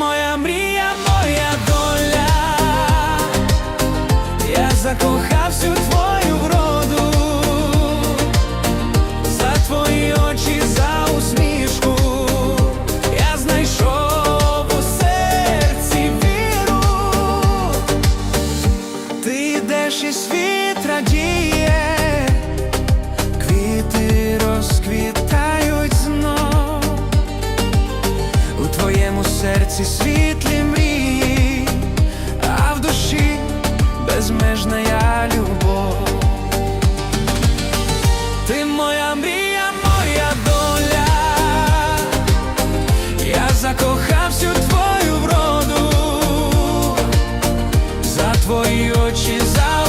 моя мрія, моя доля. Я закохався у твою вроду, за твої очі, за усмішку. Я знайшов у серці віру. Ти йдеш і світ радіє, серці світлі мрії, а в душі безмежна я любов. Ти моя мрія, моя доля, я закохав всю твою вроду, за твої очі за.